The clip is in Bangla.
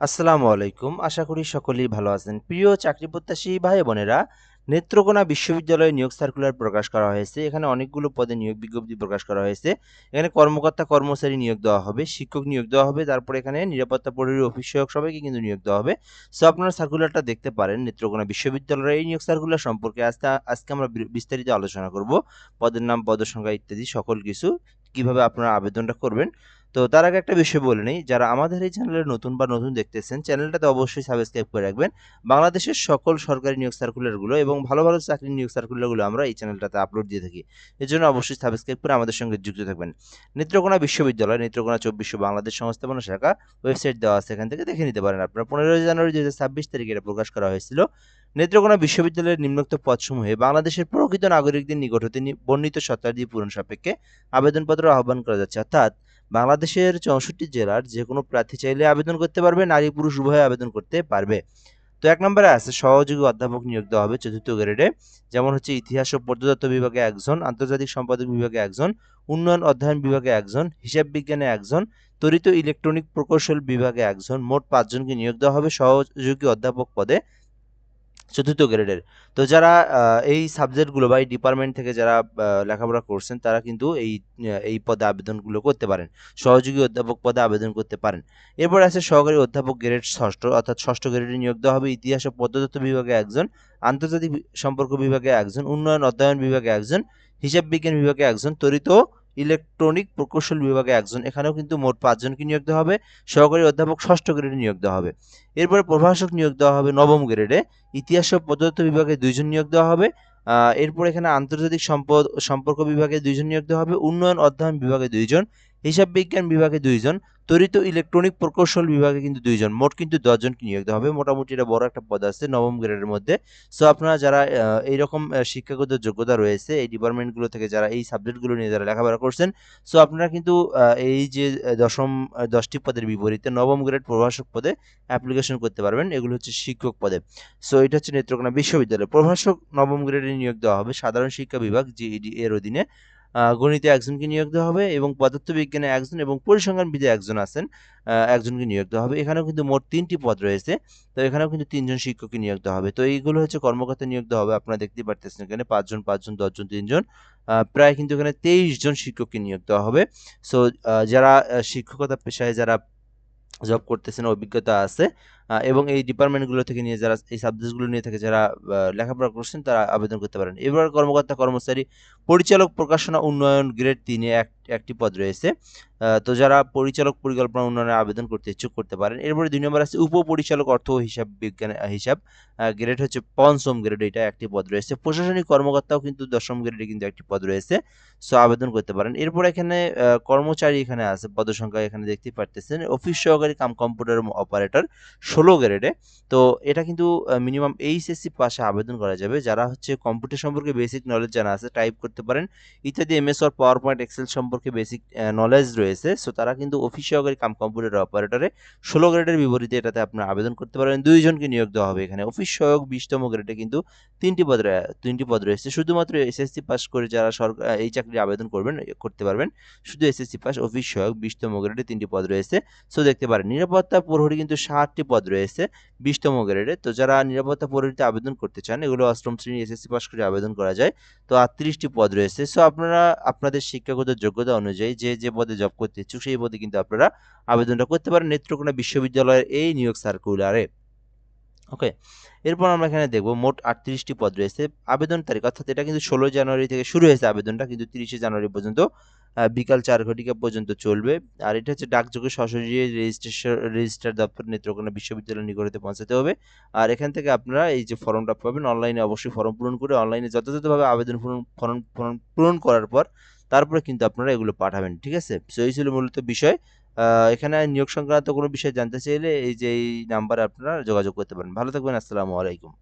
আসসালামু আলাইকুম। আশা করি সকলেই ভালো আছেন। প্রিয় চাকরি প্রত্যাশী ভাই বোনেরা, নেত্রকোনা বিশ্ববিদ্যালয়ে নিয়োগ সার্কুলার প্রকাশ করা হয়েছে। এখানে অনেকগুলো পদে নিয়োগ বিজ্ঞপ্তি প্রকাশ করা হয়েছে। এখানে কর্মকর্তা, কর্মচারী নিয়োগ দেওয়া হবে, শিক্ষক নিয়োগ দেওয়া হবে, তারপরে এখানে নিরাপত্তা প্রহরী অফিস সহায়ক সবাইকে কিন্তু নিয়োগ দেওয়া হবে। সো আপনারা সার্কুলারটা দেখতে পারেন নেত্রকোনা বিশ্ববিদ্যালয়ের এই নিয়োগ সার্কুলার সম্পর্কে। আজকে আজকে আমরা বিস্তারিত আলোচনা করব। পদের নাম পদের সংখ্যা ইত্যাদি সকল কিছু। কীভাবে আপনারা আবেদনটা করবেন? তো তার আগে একটা বিষয় বলে নিই, যারা আমাদের এই চ্যানেলে নতুন বা নতুন দেখতেছেন চ্যানেলটাতে অবশ্যই সাবস্ক্রাইব করে রাখবেন। বাংলাদেশের সকল সরকারি নিয়োগ সার্কুলারগুলো এবং ভালো ভালো চাকরির নিয়োগ সার্কুলারগুলো আমরা এই চ্যানেলটাতে আপলোড দিয়ে থাকি। এর জন্য অবশ্যই সাবস্ক্রাইব করে আমাদের সঙ্গে যুক্ত থাকবেন। নেত্রকোনা বিশ্ববিদ্যালয়, নেত্রকোনা চব্বিশশো বাংলাদেশ সংস্থাপনা শাখা ওয়েবসাইট দেওয়া আছে, এখান থেকে দেখে নিতে পারেন আপনারা। পনেরোই জানুয়ারি দু হাজার ছাব্বিশ তারিখে এটা প্রকাশ করা হয়েছিল। নেত্রকোনা বিশ্ববিদ্যালয়ের নিম্নোক্ত পদসমূহে বাংলাদেশের প্রকৃত নাগরিকদের নিকট হতে বর্ণিত শর্তাদি পূরণ সাপেক্ষে আবেদনপত্র আহ্বান করা যাচ্ছে। অর্থাৎ বাংলাদেশের চৌষট্টি জেলার যে কোনো প্রার্থী চাইলে আবেদন করতে পারবে, নারী পুরুষ উভয়ে আবেদন করতে পারবে। তো এক নম্বরে আছে, সহযোগী অধ্যাপক নিয়োগ দেওয়া হবে চতুর্থ গ্রেডে। যেমন হচ্ছে ইতিহাস ও প্রত্নতত্ত্ব বিভাগে একজন, আন্তর্জাতিক সম্পাদক বিভাগে একজন, উন্নয়ন অধ্যয়ন বিভাগে একজন, হিসাব বিজ্ঞানে একজন তরিত ইলেকট্রনিক প্রকৌশল বিভাগে একজন, মোট পাঁচজনকে নিয়োগ দেওয়া হবে। সহযোগী অধ্যাপক পদে চতুর্থ গ্রেডের। তো যারা এই সাবজেক্টগুলো বা এই ডিপার্টমেন্ট থেকে যারা লেখাপড়া করছেন, তারা কিন্তু এই এই পদে আবেদনগুলো করতে পারেন। সহযোগী অধ্যাপক পদে আবেদন করতে পারেন। এরপর আছে সহকারী অধ্যাপক গ্রেড ষষ্ঠ, অর্থাৎ ষষ্ঠ গ্রেডে নিয়োগ দেওয়া হবে। ইতিহাস ও প্রত্নতত্ত্ব বিভাগে একজন, আন্তর্জাতিক সম্পর্ক বিভাগে একজন, উন্নয়ন অধ্যয়ন বিভাগে একজন, হিসাব বিজ্ঞান বিভাগে একজন ও ইলেকট্রনিক প্রকৌশল বিভাগে একজন, এখানেও কিন্তু মোট পাঁচজনকে নিয়োগ দেওয়া হবে। সহকারী অধ্যাপক ষষ্ঠ গ্রেডে নিয়োগ দেওয়া হবে। এরপরে প্রভাষক নিয়োগ দেওয়া হবে নবম গ্রেডে। ইতিহাস ও পদার্থ বিভাগে দুইজন নিয়োগ দেওয়া হবে। এরপর এখানে আন্তর্জাতিক সম্পদ, সম্পর্ক বিভাগে দুইজন নিয়োগ দেওয়া হবে। উন্নয়ন অধ্যয়ন বিভাগে দুইজন। হিসাব বিজ্ঞান বিভাগে দুইজন ও ইলেকট্রনিক প্রকৌশল বিভাগে কিন্তু দুইজন, মোট কিন্তু দশজনকে নিয়োগ দেওয়া হবে। মোটামুটি এটা বড় একটা পদ আছে নবম গ্রেডের মধ্যে। সো আপনারা যারা এইরকম শিক্ষাগত যোগ্যতা রয়েছে, এই ডিপার্টমেন্টগুলো থেকে যারা এই সাবজেক্টগুলো নিয়ে যারা লেখাপড়া করছেন সো আপনারা কিন্তু এই যে দশম দশটি পদের বিপরীতে নবম গ্রেড প্রভাষক পদে অ্যাপ্লিকেশন করতে পারবেন। এগুলো হচ্ছে শিক্ষক পদে। সো এটা হচ্ছে নেত্রকোনা বিশ্ববিদ্যালয়। প্রভাষক নবম গ্রেডে নিয়োগ দেওয়া হবে সাধারণ শিক্ষা বিভাগ জিইডি এর অধীনে। গণিতে একজনকে নিয়োগ দেওয়া হবে এবং পদার্থবিজ্ঞানে একজন এবং পরিসংখ্যানবিদে একজন আছেন একজনকে নিয়োগ দেওয়া হবে। এখানেও কিন্তু মোট তিনটি পদ রয়েছে, তো এখানেও কিন্তু তিনজন শিক্ষককে নিয়োগ দেওয়া হবে। তো এইগুলো হচ্ছে কর্মকর্তা নিয়োগ দেওয়া হবে, আপনারা দেখতেই পারতেছেন এখানে পাঁচজন পাঁচজন, দশজন, তিনজন প্রায় কিন্তু এখানে তেইশ জন শিক্ষককে নিয়োগ দেওয়া হবে। সো যারা শিক্ষকতা পেশায় যারা জব করতেছেন, অভিজ্ঞতা আছে এবং এই ডিপার্টমেন্টগুলো থেকে নিয়ে যারা, এই সাবজেক্টগুলো নিয়ে থেকে যারা লেখাপড়া করছেন তারা আবেদন করতে পারেন। এবার কর্মকর্তা, কর্মচারী, পরিচালক প্রকাশনা উন্নয়ন গ্রেড তিনে এক, একটি পদ রয়েছে। তো যারা পরিচালক পরিকল্পনা উন্নয়নে আবেদন করতে ইচ্ছুক করতে পারেন, এরপরে দুই নম্বর আছে উপপরিচালক অর্থ হিসাব বিজ্ঞান হিসাব গ্রেড হচ্ছে পঞ্চম গ্রেড এটা একটি পদ রয়েছে। প্রশাসনিক কর্মকর্তাও কিন্তু দশম গ্রেডে কিন্তু একটি পদ রয়েছে, সো আবেদন করতে পারেন। এরপর এখানে কর্মচারী এখানে আছে পদসংখ্যা এখানে দেখতে পারতেছেন। অফিস সহকারী কাম কম্পিউটার অপারেটর ষোলো গ্রেডে তো এটা কিন্তু মিনিমাম এইচএসসি পাশে আবেদন করা যাবে। যারা হচ্ছে কম্পিউটার সম্পর্কে বেসিক নলেজ জানা আছে টাইপ করতে পারেন। ইত্যাদি MS or PowerPoint Excel সম্পর্কে বেসিক নলেজ রয়েছে। সো তারা কিন্তু অফিস সহকারী কাম কম্পিউটার অপারেটরে ষোলো গ্রেডের বিপরীতে এটাতে আপনারা আবেদন করতে পারেন। দুইজনকে নিয়োগ দেওয়া হবে এখানে। অফিস সহায়ক বিশতম গ্রেডে কিন্তু তিনটি পদ তিনটি পদ রয়েছে। শুধুমাত্র এসএসসি পাস করে যারা সরকার এই চাকরি আবেদন করবেন করতে পারবেন। শুধু এসএসসি পাস অফিস সহায়ক বিশতম গ্রেডে তিনটি পদ রয়েছে। সো দেখতে পারেন, নিরাপত্তা প্রহরী কিন্তু ষাটটি পদ রয়েছে বিশতম গ্রেডে। তো যারা নিরাপত্তা প্রহরীতে আবেদন করতে চান, এগুলো অষ্টম শ্রেণি এসএসসি পাস করে আবেদন করা যায়। তো আটত্রিশটি পদ রয়েছে। সো আপনারা, আপনাদের শিক্ষাগত যোগ্যতা অনুযায়ী যে যে পদে জব করতে ইচ্ছুক, সেই পদে কিন্তু আপনারা আবেদনটা করতে পারেন নেত্রকোনা বিশ্ববিদ্যালয়ের এই নিয়োগ সার্কুলারে। ওকে? এরপর আমরা এখানে দেখব মোট আটত্রিশটি পদ রয়েছে। আবেদন তারিখ অর্থাৎ এটা কিন্তু ষোলো জানুয়ারি থেকে শুরু হয়েছে আবেদনটা, কিন্তু তিরিশে জানুয়ারি পর্যন্ত বিকাল চার ঘটিকা পর্যন্ত চলবে। আর এটা হচ্ছে ডাকযোগে সরাসরি রেজিস্ট্রেশন রেজিস্টার দপ্তর নেত্রকোনা বিশ্ববিদ্যালয় নিকটতে পৌঁছাতে হবে। আর এখান থেকে আপনারা এই যে ফর্মটা পাবেন, অনলাইনে অবশ্যই ফর্ম পূরণ করে অনলাইনে যথাযথভাবে আবেদন পূরণ, ফর্ম ফর্ম পূরণ করার পর তারপরে কিন্তু আপনারা এগুলো পাঠাবেন, ঠিক আছে? সো এই ছিল মূলত বিষয়। এখানে নিয়োগ সংক্রান্ত কোনো বিষয় জানতে চাইলে এই যে এই নাম্বারে আপনারা যোগাযোগ করতে পারেন। ভালো থাকবেন, আসসালামু আলাইকুম।